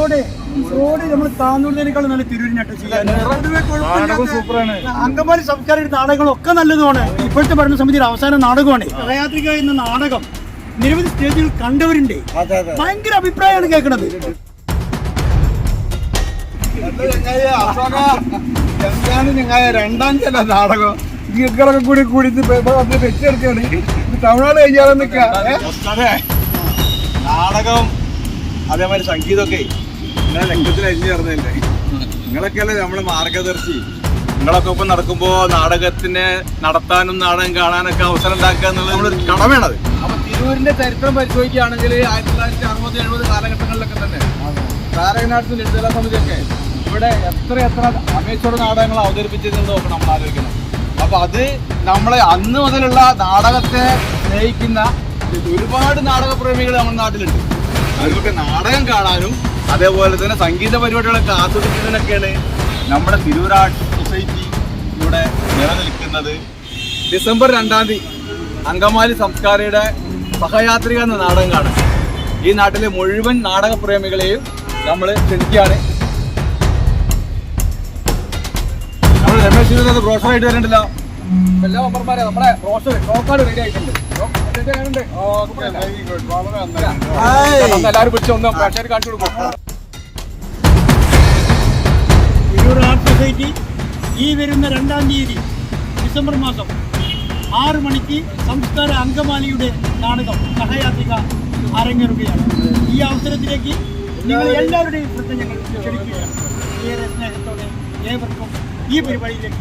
Road road നമ്മൾ താന്നൂരിനേക്കാൾ നല്ല തിരൂരിനട്ട് ചെയ്യാൻ. അങ്കമാലി സംസ്കാര നാടകങ്ങളൊക്കെ നല്ലതുമാണ്. ഇപ്പോഴത്തെ ഭരണസമിതിയുടെ അവസാന നാടകമാണ്. കഥയാത്രിക എന്ന നാടകം. നിരവധി സ്റ്റേജുകൾ കണ്ടവരുണ്ട്. ഭയങ്കര അഭിപ്രായമാണ് കേൾക്കുന്നത്. രണ്ടാം ചില നാടകം. ഇങ്ങനൊക്കെ കൂടി കൂടി വെച്ചെടുക്കാണ് തമിഴ്നാട് കഴിഞ്ഞാൽ നിൽക്കുക നാടകം അതേമാതിരി സംഗീതമൊക്കെ നിങ്ങളെ നമ്മൾ അരിഞ്ഞു ചേർന്നതല്ലേ നിങ്ങളൊക്കെ അല്ലേ നമ്മുടെ മാർഗദർശി. നിങ്ങളൊക്കെ ഒപ്പം നടക്കുമ്പോ നാടകത്തിനെ നടത്താനും നാടകം കാണാനൊക്കെ അവസരം ഉണ്ടാക്കുക എന്നുള്ളത് നമ്മുടെ കടമയാണത്. അപ്പൊ തിരൂരിന്റെ ചരിത്രം പരിശോധിക്കുകയാണെങ്കിൽ ആയിരത്തി തൊള്ളായിരത്തി അറുപത് എഴുപത് കാലഘട്ടങ്ങളിലൊക്കെ തന്നെ താരകനാട്ടിൽ ലളിതകലാ സമിതിയൊക്കെ ഇവിടെ എത്ര എത്ര അമേശ്വര നാടകങ്ങൾ അവതരിപ്പിച്ചതെന്ന് നോക്കണം നമ്മൾ ആലോചിക്കണം. അപ്പൊ അത് നമ്മളെ അന്ന് മുതലുള്ള നാടകത്തെ സ്നേഹിക്കുന്ന ഒരുപാട് നാടകപ്രേമികൾ നമ്മുടെ നാട്ടിലുണ്ട്. അവർക്കൊക്കെ നാടകം കാണാനും അതേപോലെ തന്നെ സംഗീത പരിപാടികളൊക്കെ ആസ്വദിക്കുന്നതിനൊക്കെയാണ് നമ്മുടെ തിരൂർ ആർട്ട് സൊസൈറ്റി ഇവിടെ നിലനിൽക്കുന്നത്. ഡിസംബർ രണ്ടാം തീയതി അങ്കമാലി സംസ്കാരയുടെ സഹയാത്രിക എന്ന നാടകം കാണും ഈ നാട്ടിലെ മുഴുവൻ നാടകപ്രേമികളെയും നമ്മൾ ക്ഷണിക്കുകയാണ്. നമ്മൾ രമേശ് ബ്രോഷർ ആയിട്ട് വരണ്ടല്ലോ. എല്ലാ മെമ്പർമാരെ നമ്മുടെ ബ്രോഷർ ഷോക്കാർഡ് റെഡി ആയിട്ടുണ്ട്. ഈ വരുന്ന രണ്ടാം തീയതി ഡിസംബർ മാസം ആറ് മണിക്ക് സംസ്കാര അങ്കമാലിയുടെ നാടകം സഹയാത്രിക അരങ്ങേറുകയാണ്. ഈ അവസരത്തിലേക്ക് നിങ്ങൾ എല്ലാവരുടെയും ശ്രദ്ധ ഞങ്ങൾ ക്ഷണിക്കുകയാണ്. ഏറെ സ്നേഹത്തോടെ ഏവർക്കും ഈ പരിപാടിയിലേക്ക്